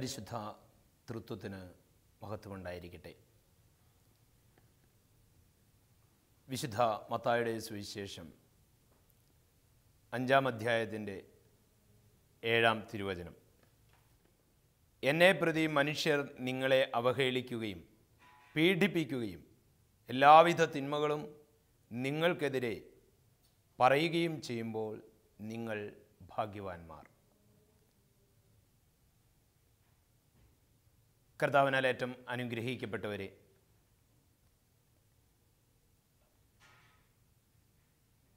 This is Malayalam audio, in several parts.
പരിശുദ്ധ തൃത്വത്തിന് മഹത്വമുണ്ടായിരിക്കട്ടെ. വിശുദ്ധ മത്തായുടെ സുവിശേഷം അഞ്ചാം അധ്യായത്തിന്റെ ഏഴാം തിരുവചനം. എന്നെ പ്രതി മനുഷ്യർ നിങ്ങളെ അവഹേളിക്കുകയും പീഡിപ്പിക്കുകയും എല്ലാവിധ തിന്മകളും നിങ്ങൾക്കെതിരെ പറയുകയും ചെയ്യുമ്പോൾ നിങ്ങൾ ഭാഗ്യവാന്മാർ. കർത്താവിനാൽ ഏറ്റവും അനുഗ്രഹിക്കപ്പെട്ടവരെ.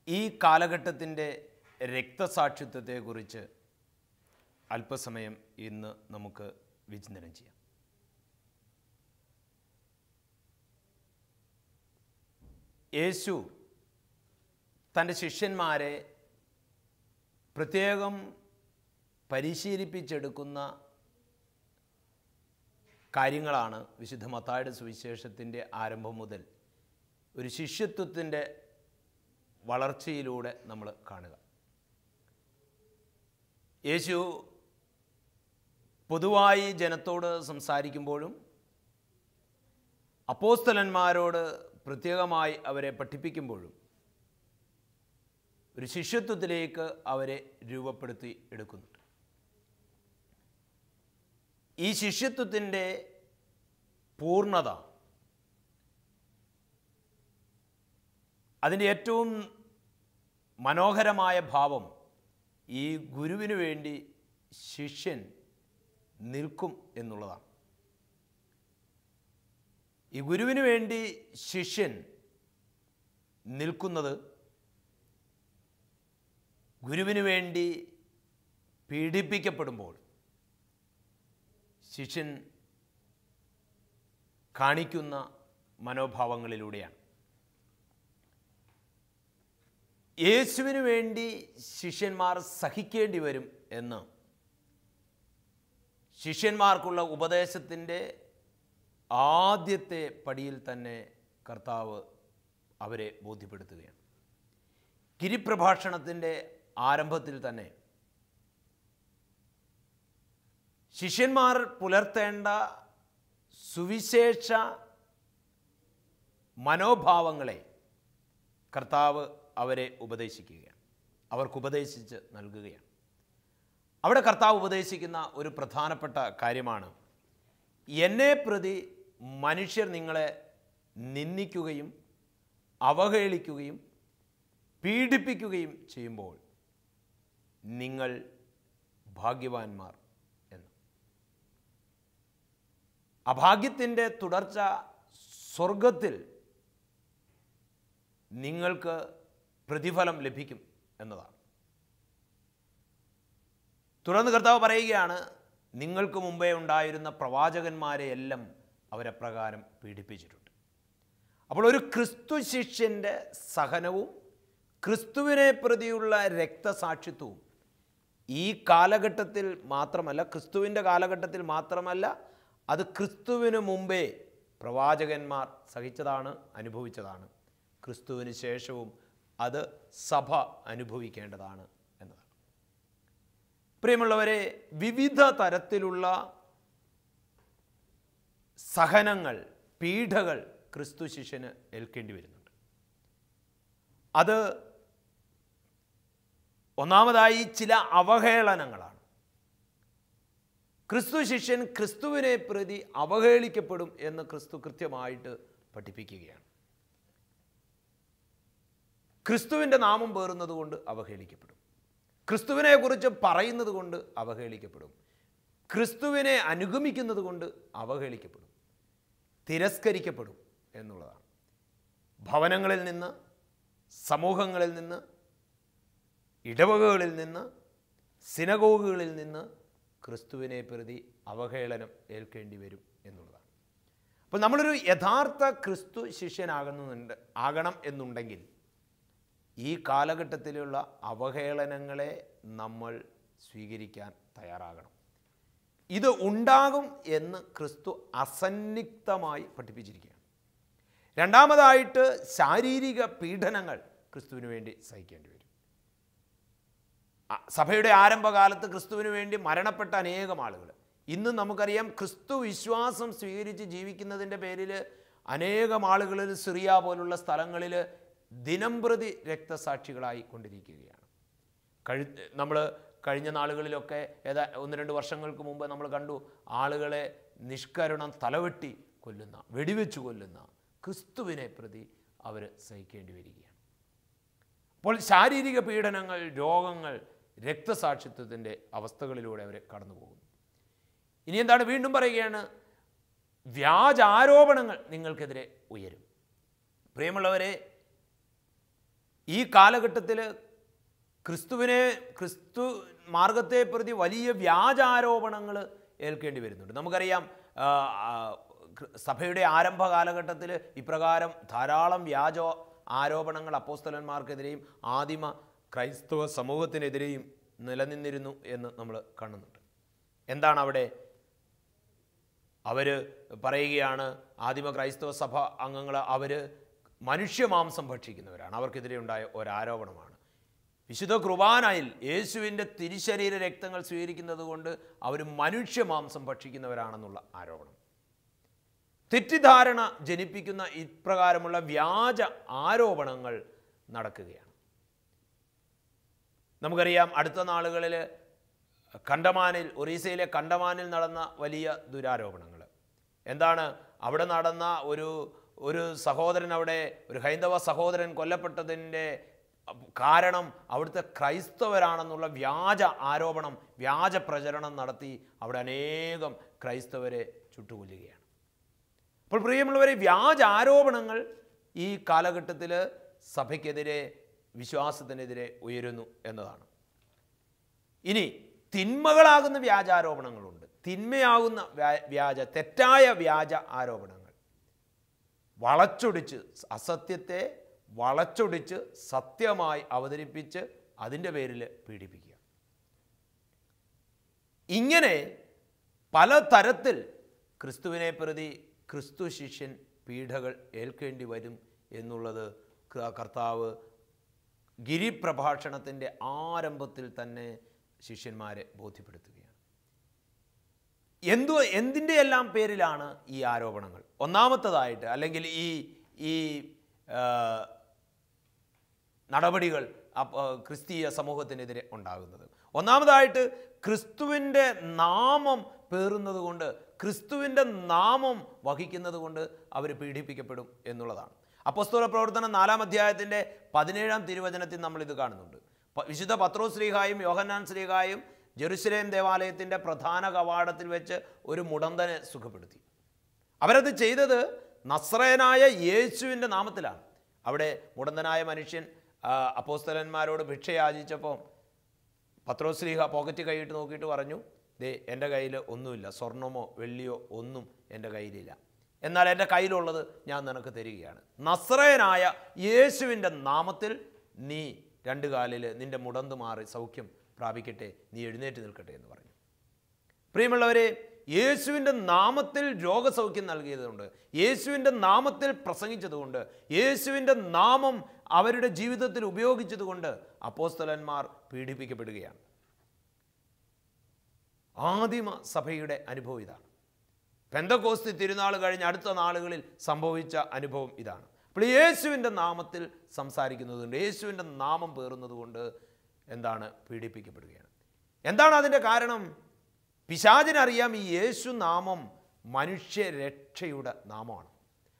ഈ കാലഘട്ടത്തിന്റെ രക്തസാക്ഷിത്വത്തെക്കുറിച്ച് അല്പസമയം ഇന്ന് നമുക്ക് വിചിന്തനം ചെയ്യാം. യേശു തന്റെ ശിഷ്യന്മാരെ പ്രത്യേകം പരിശീലിപ്പിച്ചെടുക്കുന്ന കാര്യങ്ങളാണ് വിശുദ്ധ മത്തായുടെ സുവിശേഷത്തിന്റെ ആരംഭം മുതൽ ഒരു ശിഷ്യത്വത്തിന്റെ വളർച്ചയിലൂടെ നമ്മൾ കാണുക. യേശു പൊതുവായി ജനത്തോട് സംസാരിക്കുമ്പോഴും അപ്പോസ്തലന്മാരോട് പ്രത്യേകമായി അവരെ പഠിപ്പിക്കുമ്പോഴും ഒരു ശിഷ്യത്വത്തിലേക്ക് അവരെ രൂപപ്പെടുത്തി എടുക്കുന്നുണ്ട് ഈ ശിഷ്യത്വത്തിന്റെ പൂർണത. അതിന്റെ ഏറ്റവും മനോഹരമായ ഭാവം ഈ ഗുരുവിന് വേണ്ടി ശിഷ്യൻ നിൽക്കും എന്നുള്ളതാണ്. ഈ ഗുരുവിന് വേണ്ടി ശിഷ്യൻ നിൽക്കുന്നത് ഗുരുവിന് വേണ്ടി പീഡിപ്പിക്കപ്പെടുമ്പോൾ ശിഷ്യൻ കാണിക്കുന്ന മനോഭാവങ്ങളിലൂടെയാണ്. യേശുവിന് വേണ്ടി ശിഷ്യന്മാർ സഹിക്കേണ്ടി വരും എന്ന്. ശിഷ്യന്മാർക്കുള്ള ഉപദേശത്തിന്റെ ആദ്യത്തെ പടിയിൽ തന്നെ കർത്താവ് അവരെ ബോധ്യപ്പെടുത്തുകയാണ്. ഗിരിപ്രഭാഷണത്തിന്റെ ആരംഭത്തിൽ തന്നെ ശിഷ്യന്മാർ പുലർത്തേണ്ട സുവിശേഷ മനോഭാവങ്ങളെ കർത്താവ് അവരെ ഉപദേശിക്കുകയാണ്. അവർക്ക് ഉപദേശിച്ച് നൽകുകയാണ്. അവിടെ കർത്താവ് ഉപദേശിക്കുന്ന ഒരു പ്രധാനപ്പെട്ട കാര്യമാണ്. എന്നെ പ്രതി മനുഷ്യർ നിങ്ങളെ നിന്ദിക്കുകയും അവഹേളിക്കുകയും പീഡിപ്പിക്കുകയും ചെയ്യുമ്പോൾ നിങ്ങൾ ഭാഗ്യവാന്മാർ എന്ന് അഭാഗ്യത്തിന്റെ തുടർച്ച സ്വർഗത്തിൽ നിങ്ങൾക്ക് പ്രതിഫലം ലഭിക്കും എന്നതാണ്. തുടർന്ന് കർത്താവ് പറയുകയാണ് നിങ്ങൾക്ക് മുമ്പേ ഉണ്ടായിരുന്ന പ്രവാചകന്മാരെ എല്ലാം അവരപ്രകാരം പീഡിപ്പിച്ചിട്ടുണ്ട്. അപ്പോൾ ഒരു ക്രിസ്തു ശിഷ്യന്റെ സഹനവും ക്രിസ്തുവിനെ പ്രതിയുള്ള രക്തസാക്ഷിത്വവും ഈ കാലഘട്ടത്തിൽ മാത്രമല്ല ക്രിസ്തുവിന്റെ കാലഘട്ടത്തിൽ മാത്രമല്ല അത് ക്രിസ്തുവിന് മുമ്പേ പ്രവാചകന്മാർ സഹിച്ചതാണ് അനുഭവിച്ചതാണ്. ക്രിസ്തുവിന് ശേഷവും അത് സഭ അനുഭവിക്കേണ്ടതാണ് എന്നതാണ്. പ്രിയമുള്ളവരെ വിവിധ തരത്തിലുള്ള സഹനങ്ങൾ പീഡകൾ ക്രിസ്തു ശിഷ്യന് ഏൽക്കേണ്ടി വരുന്നുണ്ട്. അത് ഒന്നാമതായി ചില അവഹേളനങ്ങളാണ്. ക്രിസ്തു ശിഷ്യൻ ക്രിസ്തുവിനെ പ്രതി അവഹേളിക്കപ്പെടും എന്ന് ക്രിസ്തു കൃത്യമായിട്ട് പഠിപ്പിക്കുകയാണ്. ക്രിസ്തുവിന്റെ നാമം പേറുന്നത് കൊണ്ട് അവഹേളിക്കപ്പെടും. ക്രിസ്തുവിനെ കുറിച്ച് പറയുന്നത് കൊണ്ട് അവഹേളിക്കപ്പെടും. ക്രിസ്തുവിനെ അനുഗമിക്കുന്നത് കൊണ്ട് അവഹേളിക്കപ്പെടും. തിരസ്കരിക്കപ്പെടും എന്നുള്ളതാണ്. ഭവനങ്ങളിൽ നിന്ന് സമൂഹങ്ങളിൽ നിന്ന് ഇടവകകളിൽ നിന്ന് സിനഗോഗുകളിൽ നിന്ന് ക്രിസ്തുവിനെ പ്രതി അവഹേളനം ഏൽക്കേണ്ടി വരും എന്നുള്ളതാണ്. അപ്പോൾ നമ്മളൊരു യഥാർത്ഥ ക്രിസ്തു ശിഷ്യനാകുന്നുണ്ട് ആകണം എന്നുണ്ടെങ്കിൽ ഈ കാലഘട്ടത്തിലുള്ള അവഹേളനങ്ങളെ നമ്മൾ സ്വീകരിക്കാൻ തയ്യാറാകണം. ഇത് ഉണ്ടാകും എന്ന് ക്രിസ്തു അസന്നിഗ്ധമായി പഠിപ്പിച്ചിരിക്കുകയാണ്. രണ്ടാമതായിട്ട് ശാരീരിക പീഡനങ്ങൾ ക്രിസ്തുവിന് വേണ്ടി സഹിക്കേണ്ടി വരും. സഭയുടെ ആരംഭകാലത്ത് ക്രിസ്തുവിന് വേണ്ടി മരണപ്പെട്ട അനേകം ആളുകൾ. ഇന്ന് നമുക്കറിയാം ക്രിസ്തു വിശ്വാസം സ്വീകരിച്ച് ജീവിക്കുന്നതിന്റെ പേരിൽ അനേകം ആളുകളിൽ സിറിയ പോലുള്ള സ്ഥലങ്ങളിൽ ദിനംപ്രതി രക്തസാക്ഷികളായി കൊണ്ടിരിക്കുകയാണ്. കഴി നമ്മൾ കഴിഞ്ഞ നാളുകളിലൊക്കെ ഏതാ ഒന്ന് രണ്ട് വർഷങ്ങൾക്ക് മുമ്പ് നമ്മൾ കണ്ടു ആളുകളെ നിഷ്കരുണം തലവെട്ടി കൊല്ലുന്ന വെടിവെച്ച് കൊല്ലുന്ന ക്രിസ്തുവിനെ പ്രതി അവർ സഹിക്കേണ്ടി വരികയാണ്. അപ്പോൾ ശാരീരിക പീഡനങ്ങൾ രോഗങ്ങൾ രക്തസാക്ഷിത്വത്തിന്റെ അവസ്ഥകളിലൂടെ അവർ കടന്നു പോകുന്നു ഇനി എന്താണ് വീണ്ടും പറയുകയാണ്? വ്യാജാരോപണങ്ങൾ നിങ്ങൾക്കെതിരെ ഉയരും. പ്രിയമുള്ളവരെ ഈ കാലഘട്ടത്തിൽ ക്രിസ്തുവിനെ ക്രിസ്തു മാർഗത്തെ പ്രതി വലിയ വ്യാജാരോപണങ്ങൾ ഏൽക്കേണ്ടി വരുന്നുണ്ട്. നമുക്കറിയാം സഭയുടെ ആരംഭ കാലഘട്ടത്തിൽ ഇപ്രകാരം ധാരാളം വ്യാജ ആരോപണങ്ങൾ അപ്പോസ്തലന്മാർക്കെതിരെയും ആദിമ ക്രൈസ്തവ സമൂഹത്തിനെതിരെയും നിലനിന്നിരുന്നു എന്ന് നമ്മൾ കാണുന്നുണ്ട്. എന്താണ് അവിടെ? അവർ പറയുകയാണ് ആദിമ ക്രൈസ്തവ സഭ അംഗങ്ങൾ അവർ മനുഷ്യമാംസം ഭക്ഷിക്കുന്നവരാണ്. അവർക്കെതിരെ ഉണ്ടായ ഒരാരോപണമാണ്. വിശുദ്ധ കുർബാനയിൽ യേശുവിന്റെ തിരിശരീര രക്തങ്ങൾ സ്വീകരിക്കുന്നത് കൊണ്ട് അവർ മനുഷ്യമാംസം ഭക്ഷിക്കുന്നവരാണെന്നുള്ള ആരോപണം. തെറ്റിദ്ധാരണ ജനിപ്പിക്കുന്ന ഇപ്രകാരമുള്ള വ്യാജ ആരോപണങ്ങൾ നടക്കുകയാണ്. നമുക്കറിയാം അടുത്ത നാളുകളിൽ കണ്ടമാനിൽ ഒറീസയിലെ കണ്ടമാനിൽ നടന്ന വലിയ ദുരാരോപണങ്ങൾ. എന്താണ്? അവിടെ നടന്ന ഒരു ഒരു സഹോദരൻ അവിടെ ഒരു ഹൈന്ദവ സഹോദരൻ കൊല്ലപ്പെട്ടതിന്റെ കാരണം അവിടുത്തെ ക്രൈസ്തവരാണെന്നുള്ള വ്യാജ ആരോപണം വ്യാജ പ്രചരണം നടത്തി അവിടെ അനേകം ക്രൈസ്തവരെ ചുട്ടുകൊല്ലുകയാണ്. അപ്പോൾ പ്രിയമുള്ളവരെ വ്യാജ ആരോപണങ്ങൾ ഈ കാലഘട്ടത്തിൽ സഭയ്ക്കെതിരെ വിശ്വാസത്തിനെതിരെ ഉയരുന്നു എന്നതാണ്. ഇനി തിന്മകളാകുന്ന വ്യാജാരോപണങ്ങളുണ്ട്. തിന്മയാകുന്ന വ്യാജ തെറ്റായ വ്യാജ ആരോപണങ്ങൾ. വളച്ചൊടിച്ച് അസത്യത്തെ വളച്ചൊടിച്ച് സത്യമായി അവതരിപ്പിച്ച് അതിന്റെ പേരിൽ പീഡിപ്പിക്കുക. ഇങ്ങനെ പല പലതരത്തിൽ ക്രിസ്തുവിനെ പ്രതി ക്രിസ്തു ശിഷ്യൻ പീഡകൾ ഏൽക്കേണ്ടി വരും എന്നുള്ളത് കർത്താവ് ഗിരിപ്രഭാഷണത്തിന്റെ ആരംഭത്തിൽ തന്നെ ശിഷ്യന്മാരെ ബോധ്യപ്പെടുത്തുകയാണ്. എന്തു എന്തിന്റെ എല്ലാം പേരിലാണ് ഈ ആരോപണങ്ങൾ? ഒന്നാമത്തതായിട്ട് അല്ലെങ്കിൽ ഈ ഈ നടപടികൾ ക്രിസ്തീയ സമൂഹത്തിനെതിരെ ഉണ്ടാകുന്നത്. ഒന്നാമതായിട്ട് ക്രിസ്തുവിന്റെ നാമം പേറുന്നത് കൊണ്ട് ക്രിസ്തുവിന്റെ നാമം വഹിക്കുന്നത് കൊണ്ട് അവർ പീഡിപ്പിക്കപ്പെടും എന്നുള്ളതാണ്. അപ്പോസ്തല പ്രവർത്തനം നാലാം അധ്യായത്തിന്റെ പതിനേഴാം തിരുവചനത്തിൽ നമ്മളിത് കാണുന്നുണ്ട്. വിശുദ്ധ പത്രോ ശ്രീഹായും യോഹന്നാൻ ശ്രീഹായും ജെറുസലേം ദേവാലയത്തിന്റെ പ്രധാന കവാടത്തിൽ വെച്ച് ഒരു മുടന്തനെ സുഖപ്പെടുത്തി. അവരത് ചെയ്തത് നസ്രയനായ യേശുവിന്റെ നാമത്തിലാണ്. അവിടെ മുടന്തനായ മനുഷ്യൻ അപ്പോസ്തലന്മാരോട് ഭിക്ഷ പത്രോ പത്രോശ്രീഹ പോക്കറ്റ് കൈയിട്ട് നോക്കിയിട്ട് പറഞ്ഞു ദേ എന്റെ കയ്യിൽ ഒന്നുമില്ല സ്വർണമോ വെള്ളിയോ ഒന്നും എന്റെ കയ്യിലില്ല. എന്നാൽ എന്റെ കയ്യിലുള്ളത് ഞാൻ നിനക്ക് തരികയാണ്. നസ്രയനായ യേശുവിന്റെ നാമത്തിൽ നീ രണ്ടു കാലിൽ നിന്റെ മുടന്ത് മാറി സൗഖ്യം പ്രാപിക്കട്ടെ നീ എഴുന്നേറ്റ് നിൽക്കട്ടെ എന്ന് പറഞ്ഞു. പ്രിയമുള്ളവരെ യേശുവിന്റെ നാമത്തിൽ രോഗസൗഖ്യം നൽകിയതുകൊണ്ട് യേശുവിന്റെ നാമത്തിൽ പ്രസംഗിച്ചതുകൊണ്ട് യേശുവിന്റെ നാമം അവരുടെ ജീവിതത്തിൽ ഉപയോഗിച്ചതുകൊണ്ട് അപ്പോസ്തലന്മാർ പീഡിപ്പിക്കപ്പെടുകയാണ്. ആദിമ സഭയുടെ അനുഭവം ഇതാണ്. പെന്തക്കോസ്തി തിരുനാൾ കഴിഞ്ഞ് അടുത്ത നാളുകളിൽ സംഭവിച്ച അനുഭവം ഇതാണ്. അപ്പോൾ യേശുവിന്റെ നാമത്തിൽ സംസാരിക്കുന്നതുകൊണ്ട് യേശുവിന്റെ നാമം പേറുന്നതുകൊണ്ട് എന്താണ് പീഡിപ്പിക്കപ്പെടുകയാണ്. എന്താണ് അതിന്റെ കാരണം? പിശാചിനറിയാം ഈ യേശു നാമം മനുഷ്യരക്ഷയുടെ നാമമാണ്.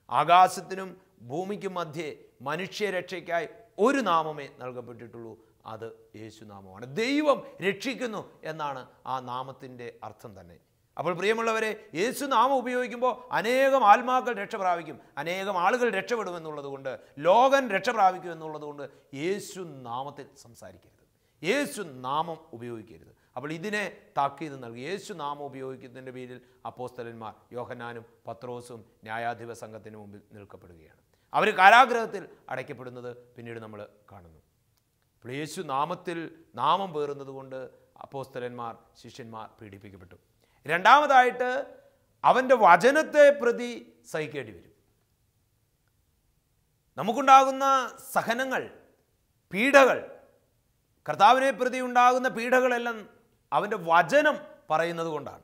ആകാശത്തിനും ഭൂമിക്കും മധ്യേ മനുഷ്യരക്ഷയ്ക്കായി ഒരു നാമമേ നൽകപ്പെട്ടിട്ടുള്ളൂ അത് യേശു നാമമാണ്. ദൈവം രക്ഷിക്കുന്നു എന്നാണ് ആ നാമത്തിന്റെ അർത്ഥം തന്നെ. അപ്പോൾ പ്രിയമുള്ളവരെ യേശു നാമം ഉപയോഗിക്കുമ്പോൾ അനേകം ആത്മാക്കൾ രക്ഷ പ്രാപിക്കും. അനേകം ആളുകൾ രക്ഷപ്പെടുമെന്നുള്ളത് കൊണ്ട് ലോകൻ രക്ഷ പ്രാപിക്കും എന്നുള്ളത് കൊണ്ട് യേശു നാമത്തിൽ സംസാരിക്കരുത്. യേശു നാമം ഉപയോഗിക്കരുത്. അപ്പോൾ ഇതിനെ താക്കീത് നൽകി. യേശു നാമം ഉപയോഗിക്കുന്നതിന്റെ പേരിൽ അപ്പോസ്തലന്മാർ യോഹനാനും പത്രോസും ന്യായാധിപ സംഘത്തിന് മുമ്പിൽ നിൽക്കപ്പെടുകയാണ്. അവർ കാരാഗ്രഹത്തിൽ അടയ്ക്കപ്പെടുന്നത് പിന്നീട് നമ്മൾ കാണുന്നു. അപ്പോൾ യേശു നാമത്തിൽ നാമം പേറുന്നത് കൊണ്ട് അപ്പോസ്തലന്മാർ ശിഷ്യന്മാർ പീഡിപ്പിക്കപ്പെട്ടു. രണ്ടാമതായിട്ട് അവന്റെ വചനത്തെ പ്രതി സഹിക്കേണ്ടി വരും. നമുക്കുണ്ടാകുന്ന സഹനങ്ങൾ പീഡകൾ കർത്താവിനെ പ്രതി ഉണ്ടാകുന്ന പീഡകളെല്ലാം അവന്റെ വചനം പറയുന്നത് കൊണ്ടാണ്.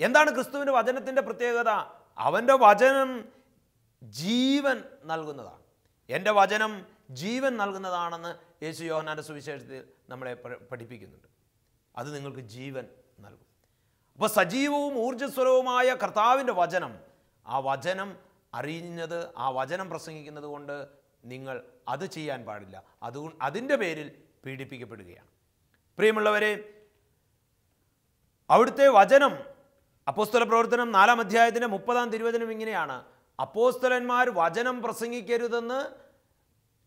എന്താണ് ക്രിസ്തുവിന്റെ വചനത്തിന്റെ പ്രത്യേകത? അവന്റെ വചനം ജീവൻ നൽകുന്നതാണ്. എന്റെ വചനം ജീവൻ നൽകുന്നതാണെന്ന് യേശു യോഹനാന്റെ സുവിശേഷത്തിൽ നമ്മളെ പഠിപ്പിക്കുന്നുണ്ട്. അത് നിങ്ങൾക്ക് ജീവൻ നൽകും. അപ്പോൾ സജീവവും ഊർജസ്വലവുമായ കർത്താവിന്റെ വചനം ആ വചനം അറിഞ്ഞത് ആ വചനം പ്രസംഗിക്കുന്നത് കൊണ്ട് നിങ്ങൾ അത് ചെയ്യാൻ പാടില്ല. അതുകൊണ്ട് അതിന്റെ പേരിൽ പീഡിപ്പിക്കപ്പെടുകയാണ്. പ്രിയമുള്ളവരെ അവിടുത്തെ വചനം അപ്പോസ്തല പ്രവർത്തനം നാലാം അധ്യായത്തിന്റെ മുപ്പതാം തിരുവചനം ഇങ്ങനെയാണ്. അപ്പോസ്തലന്മാർ വചനം പ്രസംഗിക്കരുതെന്ന്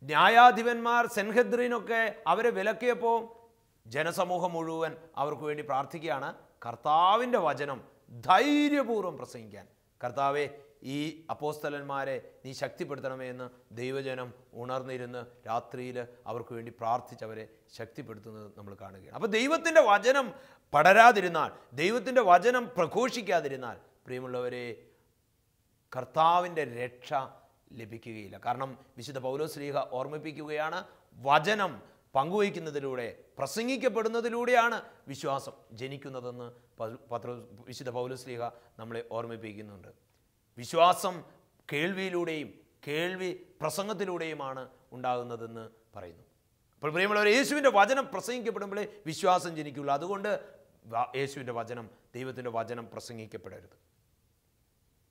ന്യായാധിപന്മാർ സെൻഹദ്രീനൊക്കെ അവരെ വിലക്കിയപ്പോൾ ജനസമൂഹം മുഴുവൻ അവർക്ക് വേണ്ടി പ്രാർത്ഥിക്കുകയാണ്. കർത്താവിന്റെ വചനം ധൈര്യപൂർവം പ്രസംഗിക്കാൻ. കർത്താവെ ഈ അപ്പോസ്തലന്മാരെ നീ ശക്തിപ്പെടുത്തണമേ എന്ന് ദൈവജനം ഉണർന്നിരുന്ന് രാത്രിയിൽ അവർക്ക് വേണ്ടി പ്രാർത്ഥിച്ചവരെ ശക്തിപ്പെടുത്തുന്നത് നമ്മൾ കാണുകയാണ്. അപ്പോൾ ദൈവത്തിന്റെ വചനം പടരാതിരുന്നാൽ ദൈവത്തിന്റെ വചനം പ്രഘോഷിക്കാതിരുന്നാൽ പ്രിയമുള്ളവരെ കർത്താവിന്റെ രക്ഷ ലഭിക്കുകയില്ല. കാരണം വിശുദ്ധ പൗലോസ്ലീഹ ഓർമ്മിപ്പിക്കുകയാണ് വചനം പങ്കുവയ്ക്കുന്നതിലൂടെ പ്രസംഗിക്കപ്പെടുന്നതിലൂടെയാണ് വിശ്വാസം ജനിക്കുന്നതെന്ന് പത്ര വിശുദ്ധ പൗലസ്ലീഹ നമ്മളെ ഓർമ്മിപ്പിക്കുന്നുണ്ട്. വിശ്വാസം കേൾവിയിലൂടെയും കേൾവി പ്രസംഗത്തിലൂടെയുമാണ് ഉണ്ടാകുന്നതെന്ന് പറയുന്നു. അപ്പോൾ പ്രിയമുള്ളവർ യേശുവിന്റെ വചനം പ്രസംഗിക്കപ്പെടുമ്പോഴേ വിശ്വാസം ജനിക്കുള്ളൂ അതുകൊണ്ട് യേശുവിന്റെ വചനം ദൈവത്തിന്റെ വചനം പ്രസംഗിക്കപ്പെടരുത്.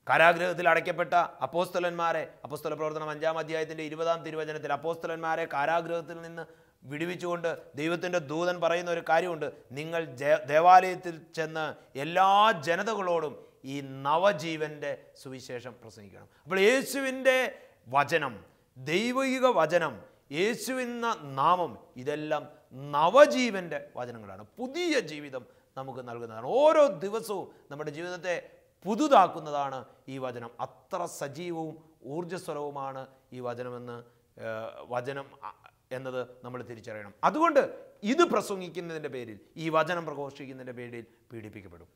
കാരാഗ്രഹത്തിൽ അടയ്ക്കപ്പെട്ട അപ്പോസ്തലന്മാരെ അപ്പോസ്തല പ്രവർത്തനം അഞ്ചാം അധ്യായത്തിന്റെ ഇരുപതാം തിരുവചനത്തിൽ അപ്പോസ്തലന്മാരെ കാരാഗ്രഹത്തിൽ നിന്ന് വിടുവിച്ചുകൊണ്ട് ദൈവത്തിന്റെ ദൂതൻ പറയുന്ന ഒരു കാര്യമുണ്ട്. നിങ്ങൾ ദേവാലയത്തിൽ ചെന്ന് എല്ലാ ജനതകളോടും ഈ നവജീവന്റെ സുവിശേഷം പ്രസംഗിക്കണം. അപ്പോൾ യേശുവിന്റെ വചനം ദൈവിക വചനം യേശുവിന്റെ നാമം ഇതെല്ലാം നവജീവന്റെ വചനങ്ങളാണ്. പുതിയ ജീവിതം നമുക്ക് നൽകുന്നതാണ്. ഓരോ ദിവസവും നമ്മുടെ ജീവിതത്തെ പുതുതാക്കുന്നതാണ് ഈ വചനം. അത്ര സജീവവും ഊർജസ്വലവുമാണ് ഈ വചനമെന്ന് വചനം എന്നത് നമ്മൾ തിരിച്ചറിയണം. അതുകൊണ്ട് ഇത് പ്രസംഗിക്കുന്നതിന്റെ പേരിൽ ഈ വചനം പ്രഘോഷിക്കുന്നതിന്റെ പേരിൽ പീഡിപ്പിക്കപ്പെടും.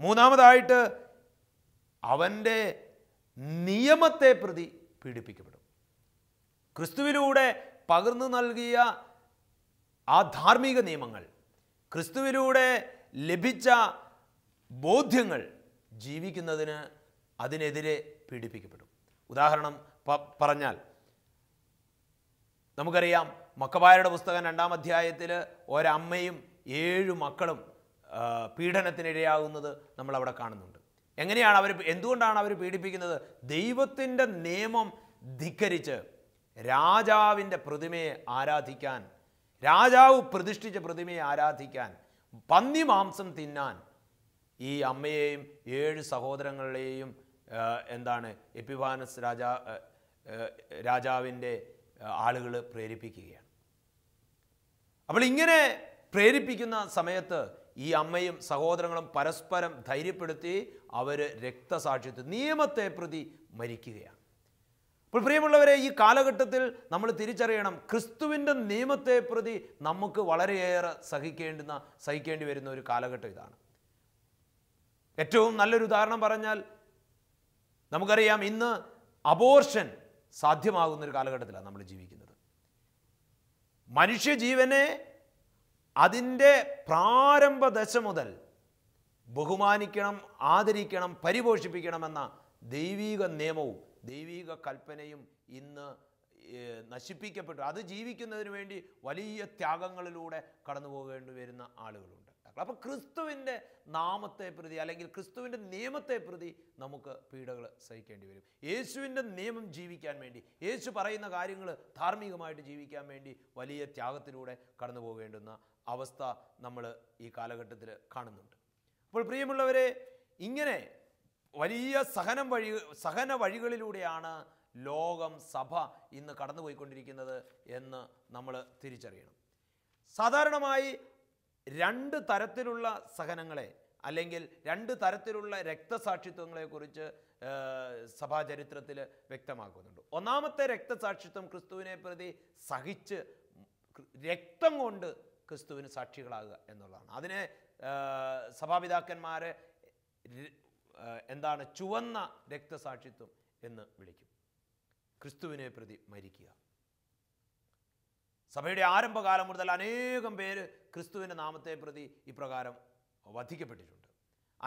മൂന്നാമതായിട്ട് അവന്റെ നിയമത്തെ പ്രതി പീഡിപ്പിക്കപ്പെടും. ക്രിസ്തുവിലൂടെ പകർന്നു നൽകിയ ആ ധാർമ്മിക നിയമങ്ങൾ ക്രിസ്തുവിലൂടെ ലഭിച്ച ബോധ്യങ്ങൾ ജീവിക്കുന്നതിന് അതിനെതിരെ പീഡിപ്പിക്കപ്പെടും. ഉദാഹരണം പറഞ്ഞാൽ നമുക്കറിയാം മക്കബായരുടെ പുസ്തകം രണ്ടാം അധ്യായത്തിൽ ഒരമ്മയും ഏഴ് മക്കളും പീഡനത്തിനിരയാകുന്നത് നമ്മളവിടെ കാണുന്നുണ്ട്. എങ്ങനെയാണ് അവർ എന്തുകൊണ്ടാണ് അവർ പീഡിപ്പിക്കുന്നത്? ദൈവത്തിന്റെ നിയമം ധിക്കരിച്ച് രാജാവിന്റെ പ്രതിമയെ ആരാധിക്കാൻ രാജാവ് പ്രതിഷ്ഠിച്ച പ്രതിമയെ ആരാധിക്കാൻ പന്നി മാംസം തിന്നാൻ ഈ അമ്മയെയും ഏഴ് സഹോദരങ്ങളെയും എന്താണ് എപ്പിവാനസ് രാജാ രാജാവിന്റെ ആളുകൾ പ്രേരിപ്പിക്കുകയാണ്. അപ്പോൾ ഇങ്ങനെ പ്രേരിപ്പിക്കുന്ന സമയത്ത് ഈ അമ്മയും സഹോദരങ്ങളും പരസ്പരം ധൈര്യപ്പെടുത്തി അവർ രക്തസാക്ഷിത്വം നിയമത്തെ പ്രതി മരിക്കുകയാണ്. അപ്പോൾ പ്രിയമുള്ളവരെ ഈ കാലഘട്ടത്തിൽ നമ്മൾ തിരിച്ചറിയണം ക്രിസ്തുവിന്റെ നിയമത്തെ പ്രതി നമുക്ക് വളരെയേറെ സഹിക്കേണ്ടുന്ന സഹിക്കേണ്ടി വരുന്ന ഒരു കാലഘട്ടം ഇതാണ്. ഏറ്റവും നല്ലൊരു ഉദാഹരണം പറഞ്ഞാൽ നമുക്കറിയാം ഇന്ന് അബോർഷൻ സാധ്യമാകുന്ന ഒരു കാലഘട്ടത്തിലാണ് നമ്മൾ ജീവിക്കുന്നത്. മനുഷ്യജീവനെ അതിന്റെ പ്രാരംഭ ദശ മുതൽ ബഹുമാനിക്കണം ആദരിക്കണം പരിപോഷിപ്പിക്കണമെന്ന ദൈവീക നിയമവും ദൈവീക കൽപ്പനയും ഇന്ന് നശിപ്പിക്കപ്പെട്ടു. അത് ജീവിക്കുന്നതിന് വേണ്ടി വലിയ ത്യാഗങ്ങളിലൂടെ കടന്നു പോകേണ്ടി വരുന്ന ആളുകളുണ്ട്. അപ്പോൾ ക്രിസ്തുവിന്റെ നാമത്തെ പ്രതി അല്ലെങ്കിൽ ക്രിസ്തുവിന്റെ നിയമത്തെ പ്രതി നമുക്ക് പീഡകൾ സഹിക്കേണ്ടി വരും. യേശുവിന്റെ നിയമം ജീവിക്കാൻ വേണ്ടി യേശു പറയുന്ന കാര്യങ്ങൾ ധാർമ്മികമായിട്ട് ജീവിക്കാൻ വേണ്ടി വലിയ ത്യാഗത്തിലൂടെ കടന്നു പോകേണ്ടുന്ന അവസ്ഥ നമ്മൾ ഈ കാലഘട്ടത്തിൽ കാണുന്നുണ്ട്. അപ്പോൾ പ്രിയമുള്ളവരെ ഇങ്ങനെ വലിയ സഹനം വഴി സഹന വഴികളിലൂടെയാണ് ലോകം സഭ ഇന്ന് കടന്നുപോയിക്കൊണ്ടിരിക്കുന്നത് എന്ന് നമ്മൾ തിരിച്ചറിയണം. സാധാരണമായി രണ്ട് തരത്തിലുള്ള സഹനങ്ങളെ അല്ലെങ്കിൽ രണ്ട് തരത്തിലുള്ള രക്തസാക്ഷിത്വങ്ങളെക്കുറിച്ച് സഭാചരിത്രത്തിൽ വ്യക്തമാക്കുന്നുണ്ട്. ഒന്നാമത്തെ രക്തസാക്ഷിത്വം ക്രിസ്തുവിനെ പ്രതി സഹിച്ച് രക്തം കൊണ്ട് ക്രിസ്തുവിന് സാക്ഷികളാകുക എന്നുള്ളതാണ്. അതിനെ സഭാപിതാക്കന്മാരെ എന്താണ് ചുവന്ന രക്തസാക്ഷിത്വം എന്ന് വിളിക്കും. ക്രിസ്തുവിനെ പ്രതി മരിക്കുക. സഭയുടെ ആരംഭകാലം മുതൽ അനേകം പേര് ക്രിസ്തുവിന്റെ നാമത്തെ പ്രതി ഇപ്രകാരം വധിക്കപ്പെട്ടിട്ടുണ്ട്.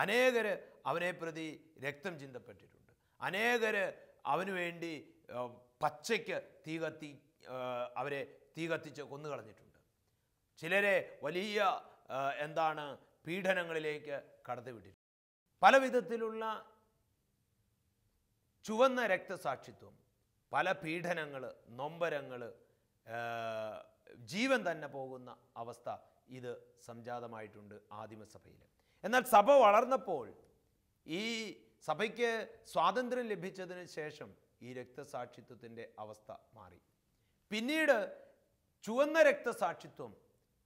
അനേകർ അവനെ പ്രതി രക്തം ചിന്തപ്പെട്ടിട്ടുണ്ട്. അനേകർ അവന് വേണ്ടി പച്ചയ്ക്ക് തീ കത്തി അവരെ തീ കത്തിച്ച് കൊന്നുകളഞ്ഞിട്ടുണ്ട്. ചിലരെ വലിയ എന്താണ് പീഡനങ്ങളിലേക്ക് കടത്തിവിട്ടിട്ടുണ്ട്. പല വിധത്തിലുള്ള ചുവന്ന രക്തസാക്ഷിത്വം പല പീഡനങ്ങൾ നൊമ്പരങ്ങൾ ജീവൻ തന്നെ പോകുന്ന അവസ്ഥ ഇത് സംജാതമായിട്ടുണ്ട് ആദിമസഭയിൽ. എന്നാൽ സഭ വളർന്നപ്പോൾ ഈ സഭയ്ക്ക് സ്വാതന്ത്ര്യം ലഭിച്ചതിന് ശേഷം ഈ രക്തസാക്ഷിത്വത്തിന്റെ അവസ്ഥ മാറി. പിന്നീട് ചുവന്ന രക്തസാക്ഷിത്വം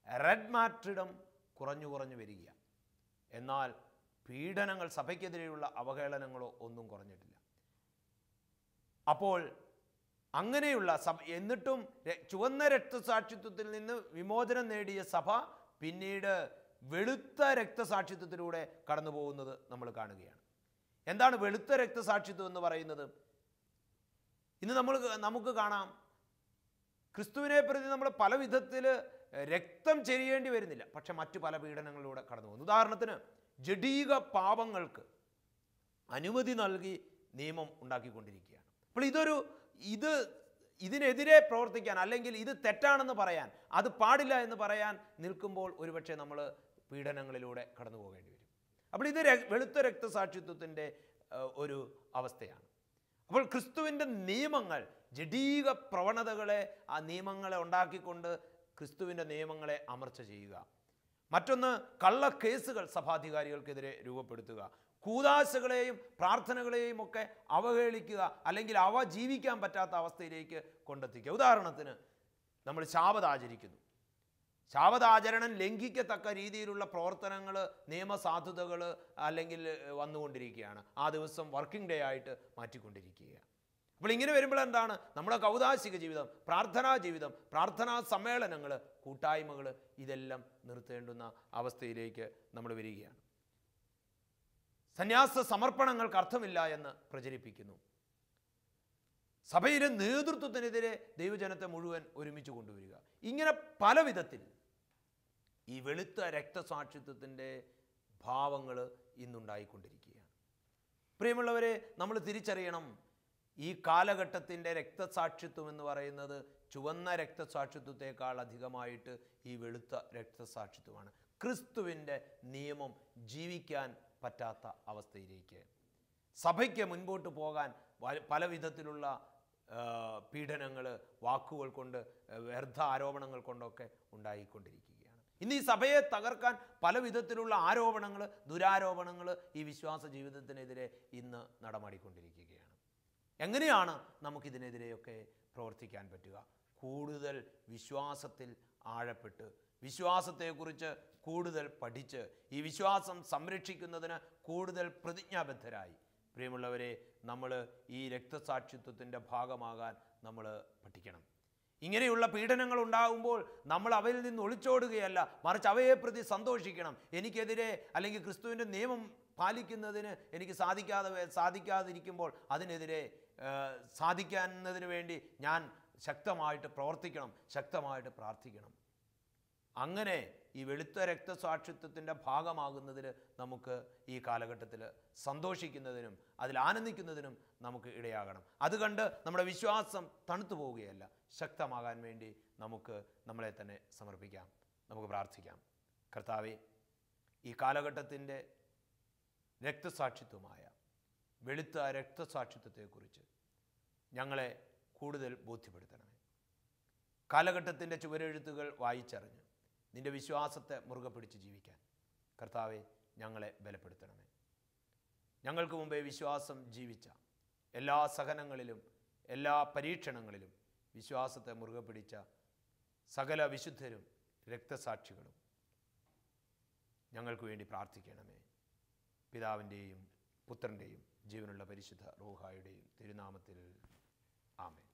റെഡ് മാർട്ടിടം കുറഞ്ഞു കുറഞ്ഞു വരികയാണ്. എന്നാൽ പീഡനങ്ങൾ സഭയ്ക്കെതിരെയുള്ള അവഹേളനങ്ങളോ ഒന്നും കുറഞ്ഞിട്ടില്ല. അപ്പോൾ അങ്ങനെയുള്ള സഭ എന്നിട്ടും ചുവന്ന രക്തസാക്ഷിത്വത്തിൽ നിന്ന് വിമോചനം നേടിയ സഭ പിന്നീട് വെളുത്ത രക്തസാക്ഷിത്വത്തിലൂടെ കടന്നു പോകുന്നത് നമ്മൾ കാണുകയാണ്. എന്താണ് വെളുത്ത രക്തസാക്ഷിത്വം എന്ന് പറയുന്നത്? ഇന്ന് നമ്മൾ നമുക്ക് കാണാം. ക്രിസ്തുവിനെ പ്രതി നമ്മൾ പല വിധത്തിൽ രക്തം ചെരിയേണ്ടി വരുന്നില്ല. പക്ഷെ മറ്റു പല പീഡനങ്ങളിലൂടെ കടന്നു പോകുന്നു ഉദാഹരണത്തിന് ജഡീക പാപങ്ങൾക്ക് അനുമതി നൽകി നിയമം ഉണ്ടാക്കിക്കൊണ്ടിരിക്കുകയാണ്. അപ്പോൾ ഇതൊരു ഇത് ഇതിനെതിരെ പ്രവർത്തിക്കാൻ അല്ലെങ്കിൽ ഇത് തെറ്റാണെന്ന് പറയാൻ അത് പാടില്ല എന്ന് പറയാൻ നിൽക്കുമ്പോൾ ഒരുപക്ഷെ നമ്മൾ പീഡനങ്ങളിലൂടെ കടന്നു പോകേണ്ടി വരും. അപ്പോൾ ഇത് വെളുത്ത രക്തസാക്ഷിത്വത്തിന്റെ ഒരു അവസ്ഥയാണ്. അപ്പോൾ ക്രിസ്തുവിന്റെ നിയമങ്ങൾ ജഡീക പ്രവണതകളെ ആ നിയമങ്ങളെ ഉണ്ടാക്കിക്കൊണ്ട് ക്രിസ്തുവിന്റെ നിയമങ്ങളെ അമർച്ച ചെയ്യുക. മറ്റൊന്ന് കള്ള കേസുകൾ സഭാധികാരികൾക്കെതിരെ രൂപപ്പെടുത്തുക. കൂതാശകളെയും പ്രാർത്ഥനകളെയും ഒക്കെ അവഹേളിക്കുക അല്ലെങ്കിൽ അവ ജീവിക്കാൻ പറ്റാത്ത അവസ്ഥയിലേക്ക് കൊണ്ടെത്തിക്കുക. ഉദാഹരണത്തിന് നമ്മൾ ശാപതാചരിക്കുന്നു ശാപതാചരണം ലംഘിക്കത്തക്ക രീതിയിലുള്ള പ്രവർത്തനങ്ങൾ നിയമസാധുതകൾ അല്ലെങ്കിൽ വന്നുകൊണ്ടിരിക്കുകയാണ്. ആ ദിവസം വർക്കിംഗ് ഡേ ആയിട്ട് മാറ്റിക്കൊണ്ടിരിക്കുകയാണ്. അപ്പോൾ ഇങ്ങനെ വരുമ്പോൾ എന്താണ്? നമ്മുടെ കൗതാശിക ജീവിതം പ്രാർത്ഥനാ ജീവിതം പ്രാർത്ഥനാ സമ്മേളനങ്ങൾ കൂട്ടായ്മകൾ ഇതെല്ലാം നിർത്തേണ്ടുന്ന അവസ്ഥയിലേക്ക് നമ്മൾ വരികയാണ്. സന്യാസ സമർപ്പണങ്ങൾക്ക് അർത്ഥമില്ല എന്ന് പ്രചരിപ്പിക്കുന്നു. സഭയിലെ നേതൃത്വത്തിനെതിരെ ദൈവജനത്തെ മുഴുവൻ ഒരുമിച്ച് കൊണ്ടുവരിക. ഇങ്ങനെ പല വിധത്തിൽ ഈ വെളുത്ത രക്തസാക്ഷിത്വത്തിന്റെ ഭാവങ്ങൾ ഇന്നുണ്ടായിക്കൊണ്ടിരിക്കുകയാണ്. പ്രിയമുള്ളവരെ നമ്മൾ തിരിച്ചറിയണം ഈ കാലഘട്ടത്തിന്റെ രക്തസാക്ഷിത്വം എന്ന് പറയുന്നത് ചുവന്ന രക്തസാക്ഷിത്വത്തെക്കാൾ അധികമായിട്ട് ഈ വെളുത്ത രക്തസാക്ഷിത്വമാണ്. ക്രിസ്തുവിന്റെ നിയമം ജീവിക്കാൻ പറ്റാത്ത അവസ്ഥയിലേക്ക്. സഭയ്ക്ക് മുൻപോട്ട് പോകാൻ പല വിധത്തിലുള്ള പീഡനങ്ങൾ വാക്കുകൾ കൊണ്ട് വ്യർത്ഥ ആരോപണങ്ങൾ കൊണ്ടൊക്കെ ഉണ്ടായിക്കൊണ്ടിരിക്കുകയാണ്. ഇന്ന് ഈ സഭയെ തകർക്കാൻ പല വിധത്തിലുള്ള ആരോപണങ്ങൾ ദുരാരോപണങ്ങൾ ഈ വിശ്വാസ ജീവിതത്തിനെതിരെ ഇന്ന് നടമാടിക്കൊണ്ടിരിക്കുകയാണ്. എങ്ങനെയാണ് നമുക്കിതിനെതിരെയൊക്കെ പ്രവർത്തിക്കാൻ പറ്റുക? കൂടുതൽ വിശ്വാസത്തിൽ ആഴപ്പെട്ട് വിശ്വാസത്തെക്കുറിച്ച് കൂടുതൽ പഠിച്ച് ഈ വിശ്വാസം സംരക്ഷിക്കുന്നതിന് കൂടുതൽ പ്രതിജ്ഞാബദ്ധരായി. പ്രിയമുള്ളവരെ നമ്മൾ ഈ രക്തസാക്ഷിത്വത്തിന്റെ ഭാഗമാകാൻ നമ്മൾ പഠിക്കണം. ഇങ്ങനെയുള്ള പീഡനങ്ങൾ ഉണ്ടാകുമ്പോൾ നമ്മൾ അവയിൽ നിന്ന് ഒളിച്ചോടുകയല്ല മറിച്ച് അവയെ പ്രതി സന്തോഷിക്കണം. എനിക്കെതിരെ അല്ലെങ്കിൽ ക്രിസ്തുവിന്റെ നിയമം പാലിക്കുന്നതിന് എനിക്ക് സാധിക്കാതെ സാധിക്കാതിരിക്കുമ്പോൾ അതിനെതിരെ സാധിക്കുന്നതിന് വേണ്ടി ഞാൻ ശക്തമായിട്ട് പ്രവർത്തിക്കണം ശക്തമായിട്ട് പ്രാർത്ഥിക്കണം. അങ്ങനെ ഈ വെളുത്ത രക്തസാക്ഷിത്വത്തിന്റെ ഭാഗമാകുന്നതിൽ നമുക്ക് ഈ കാലഘട്ടത്തിൽ സന്തോഷിക്കുന്നതിനും അതിൽ ആനന്ദിക്കുന്നതിനും നമുക്ക് ഇടയാകണം. അത് കണ്ട് നമ്മുടെ വിശ്വാസം തണുത്തു പോവുകയല്ല. ശക്തമാകാൻ വേണ്ടി നമുക്ക് നമ്മളെ തന്നെ സമർപ്പിക്കാം. നമുക്ക് പ്രാർത്ഥിക്കാം. കർത്താവെ ഈ കാലഘട്ടത്തിന്റെ രക്തസാക്ഷിത്വമായ വെളുത്ത രക്തസാക്ഷിത്വത്തെക്കുറിച്ച് ഞങ്ങളെ കൂടുതൽ ബോധ്യപ്പെടുത്തണമേ. കാലഘട്ടത്തിന്റെ ചുവരെഴുത്തുകൾ വായിച്ചറിഞ്ഞ് നിന്റെ വിശ്വാസത്തെ മുറുകെ പിടിച്ച് ജീവിക്കാൻ. കർത്താവെ ഞങ്ങളെ ബലപ്പെടുത്തണമേ. ഞങ്ങൾക്ക് മുമ്പേ വിശ്വാസം ജീവിച്ച എല്ലാ സഹനങ്ങളിലും എല്ലാ പരീക്ഷണങ്ങളിലും വിശ്വാസത്തെ മുറുകെ പിടിച്ച സകല വിശുദ്ധരും രക്തസാക്ഷികളും ഞങ്ങൾക്ക് വേണ്ടി പ്രാർത്ഥിക്കണമേ. പിതാവിന്റെയും പുത്രന്റെയും ജീവനുള്ള പരിശുദ്ധ റോഹായുടെയും തിരുനാമത്തിൽ ആമേ